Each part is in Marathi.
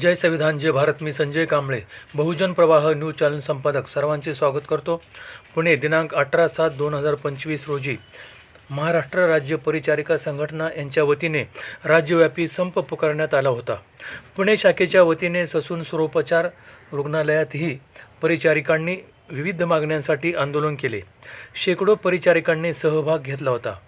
जय संविधान जय भारत मी संजय कांबळे. बहुजन प्रवाह न्यूज चॅनल संपादक सर्वांचे स्वागत करतो. पुणे दिनांक अठरा सात दोन हजार पंचवीस रोजी महाराष्ट्र राज्य परिचारिका संघटना यांच्या वतीने राज्यव्यापी संप पुकारण्यात आला होता. पुणे शाखेच्या वतीने ससून स्वरोपचार रुग्णालयातही परिचारिकांनी विविध मागण्यांसाठी आंदोलन केले. शेकडो परिचारिकांनी सहभाग घेतला होता.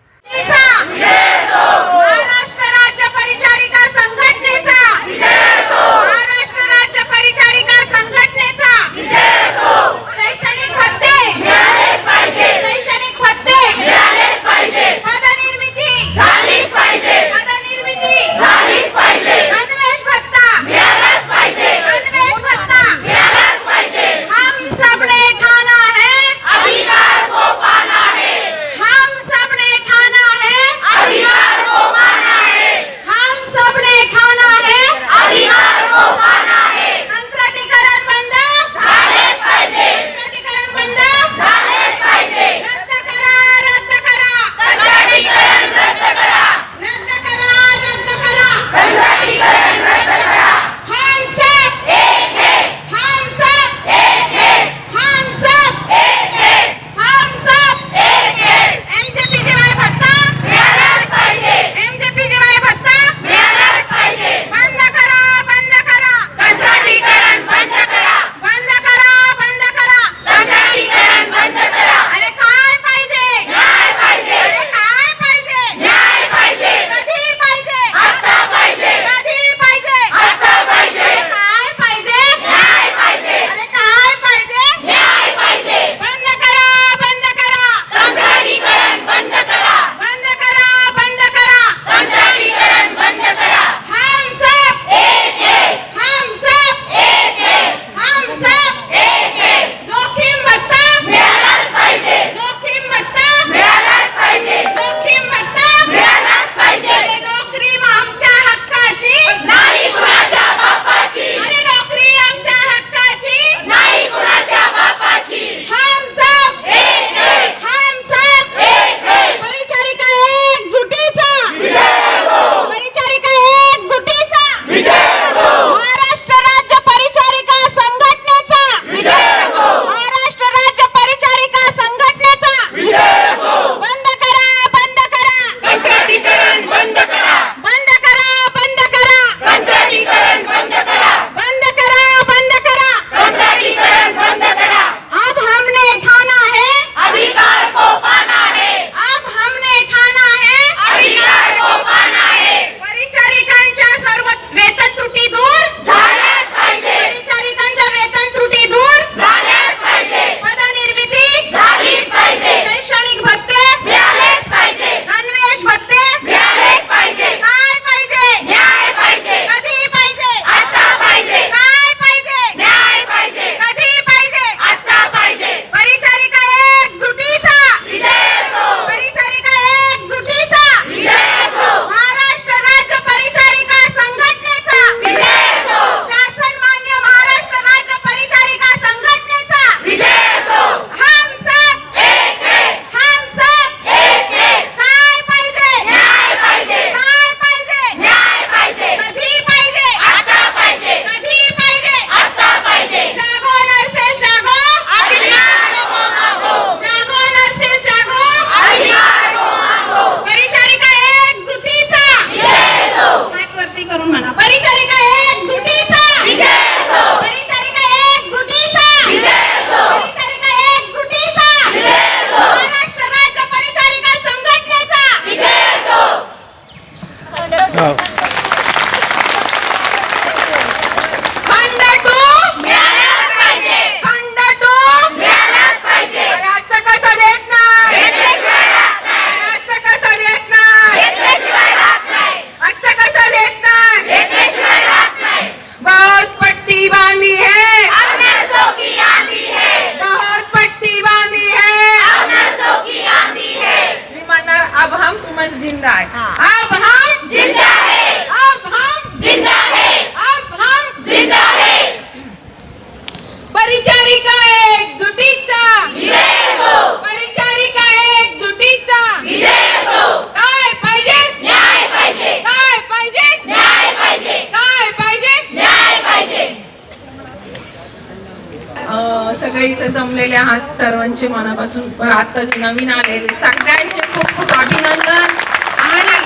तुमचे मनापासून बरं आत्ता जे नवीन आलेले सगळ्यांचे खूप खूप अभिनंदन. आणि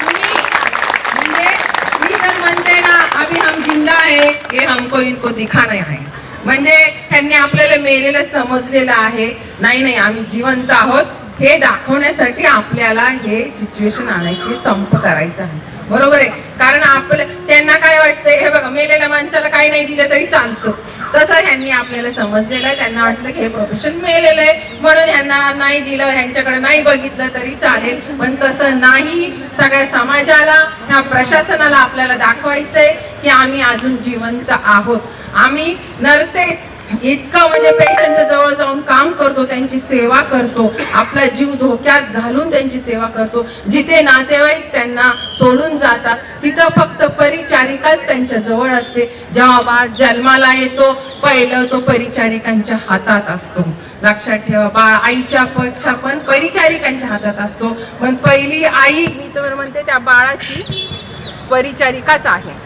तुम्ही म्हणजे मी तर म्हणते ना अभी हम जिंदा आहे हे हमको इनको दिखाना आहे म्हणजे त्यांनी आपल्याला मेलेलं समजलेलं आहे. नाही नाही आम्ही जिवंत आहोत. हे दाखवण्यासाठी आपल्याला हे सिच्युएशन आणायची संप करायचं आहे. बरोबर आहे? कारण आपलं त्यांना काय वाटतंय? हे बघा मेलेल्या माणसाला काही नाही दिलं तरी चालतं. तसं ह्यांनी आपल्याला समजलेलं आहे. त्यांना वाटलं की हे प्रोफेशन मिळालेलं आहे. म्हणून ह्यांना नाही दिलं ह्यांच्याकडे नाही बघितलं तरी चालेल. पण तसं नाही. सगळ्या समाजाला ह्या प्रशासनाला आपल्याला दाखवायचंय की आम्ही अजून जिवंत आहोत. आम्ही नर्सेस इतकं म्हणजे पेशंटच्या जवळ जाऊन काम करतो त्यांची सेवा करतो आपला जीव धोक्यात घालून त्यांची सेवा करतो. जिथे नातेवाईक त्यांना सोडून जातात तिथं फक्त परिचारिकाच त्यांच्या जवळ असते. जेव्हा बाळ जन्माला येतो पहिलं तो परिचारिकांच्या हातात असतो. लक्षात ठेवा बाळ आईच्या पेक्षा पण परिचारिकांच्या हातात असतो. पण पहिली आई मी तर म्हणते त्या बाळाची परिचारिकाच आहे.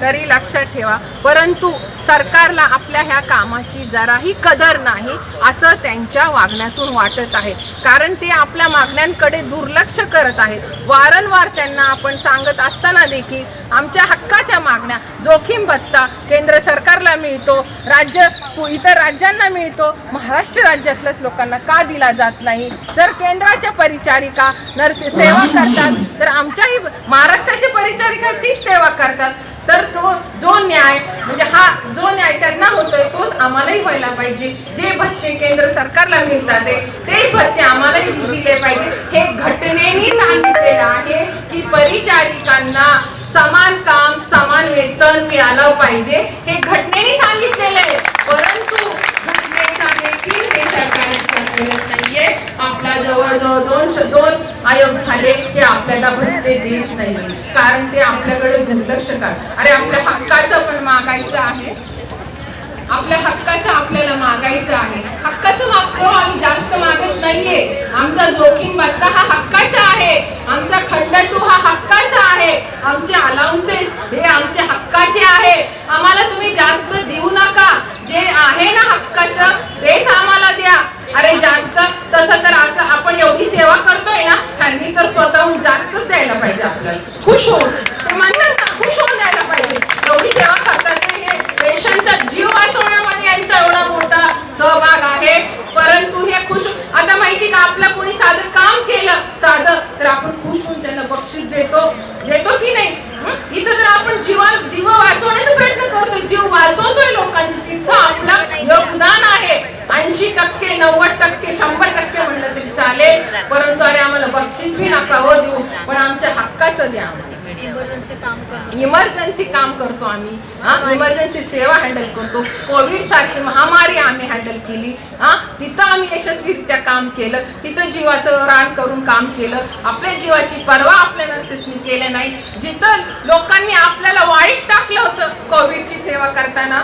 तरी लक्षात ठेवा. परंतु सरकारला आपल्या ह्या कामाची जराही कदर नाही असं त्यांच्या वागण्यातून वाटत आहे. कारण ते आपल्या मागण्यांकडे दुर्लक्ष करत आहेत. वारंवार त्यांना आपण सांगत असताना देखील आमच्या हक्काच्या मागण्या जोखीम भत्ता केंद्र सरकारला मिळतो राज्य इतर राज्यांना मिळतो. महाराष्ट्र राज्यातल्याच लोकांना का दिला जात नाही? जर केंद्राच्या परिचारिका नर्स सेवा करतात तर आमच्याही महाराष्ट्राची परिचारिका तीच सेवा करतात. तर तो जो न्याय म्हणजे हा जो न्याय त्यांना होतोय तोच आम्हालाही व्हायला पाहिजे. जे भत्ते केंद्र सरकारला मिळतात तेच भत्ते आम्हालाही दिले पाहिजे. हे घटनेने सांगितलेलं आहे की परिचारिकांना समान काम समान वेतन मिळालं पाहिजे. हे घटनेने सांगितलेलं आहे. परंतु घटनेचा देखील हे सरकार नाहीये. आपला जवळजवळ दोन दोन आयोग झाले ते आपल्याला भत्ते देत नाही कारण ते आपल्याकडे दुर्लक्ष करतात अरे आपल्या हक्काचं पण मागायचं आहे. आपल्या हक्काचं आपल्याला मागायचं आहे. हक्काचं मागतो आम्ही जास्त मागत नाहीये. आमचा जोखीम भत्ता हा हक्काचा आहे आमचा खंड टू हा हक्काचा आहे आमचे अलाउन्सेस हे आमचे हक्काचे आहे आम्हाला तुम्ही जास्त देऊ नका जे आहे ना हक्काचं तेच आम्हाला द्या अरे जास्त तसं तर असं आपण एवढी सेवा करतोय ना त्यांनी तर स्वतःहून जास्तच द्यायला पाहिजे आपल्याला खुश होऊन ते म्हणतात ना खुश होऊन द्यायला पाहिजे. एवढी सेवा करतात हे पेशंटचा जीव वाचवण्यामध्ये यांचा एवढा मोठा सहभाग आहे. परंतु हे खुश आता माहिती का आपलं कोणी साधं काम केलं साधं तर आपण खुश होऊन त्यांना बक्षीस देतो. देतो की नाही? इथं तर आपण जीवा जीव वाचवण्याचा प्रयत्न करतोय जीव वाचवतोय लोकांचे तिथं आपलं योगदान आहे. ऐंशी टक्के नव्वद टक्के शंभर टक्के म्हणलं तरी चालेल. परंतु अरे आम्हाला बक्षीस बी नका हो देऊ. पण आमच्या हक्काचं द्या आम्हाला इमर्जन्सी काम करतो. आम्ही. हा इमर्जन्सी सेवा हँडल करतो. कोविड सारखी महामारी आम्ही हँडल केली. हा तिथं आम्ही यशस्वीरित्या काम केलं. तिथं जीवाचं रान करून काम केलं. आपल्या जीवाची पर्वा आपल्या नर्सेसनी केल्या नाही. जिथं लोकांनी आपल्याला वाईट टाकलं होतं कोविडची सेवा करताना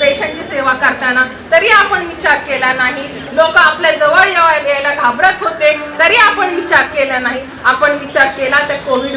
पेशंटची सेवा करताना तरी आपण विचार केला नाही. लोक आपल्या जवळ यायला यायला घाबरत होते. तरी आपण विचार केला नाही. आपण विचार केला त्या कोविड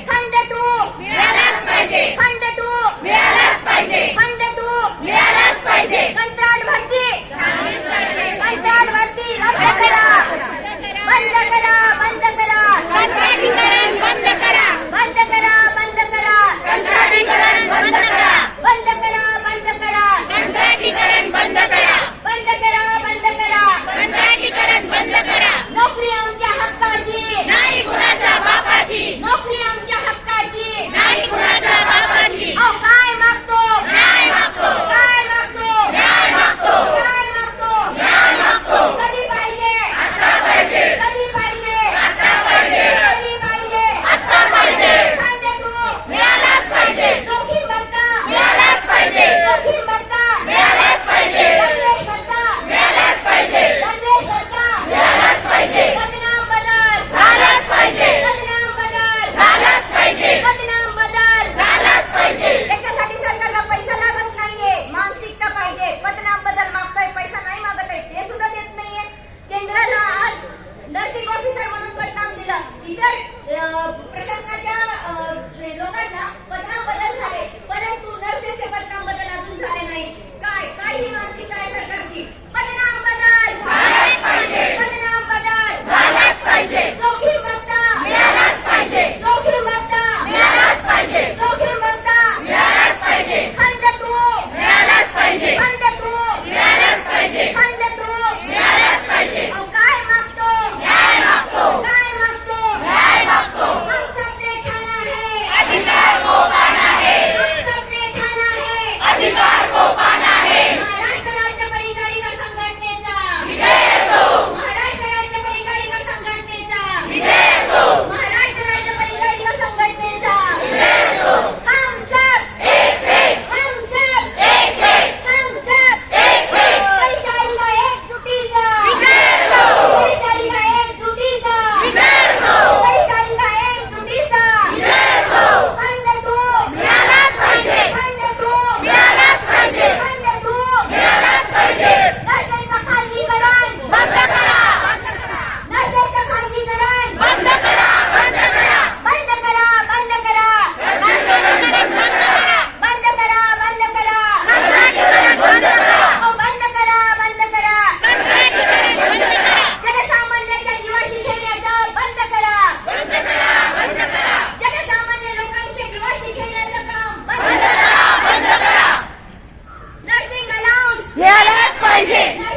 like it.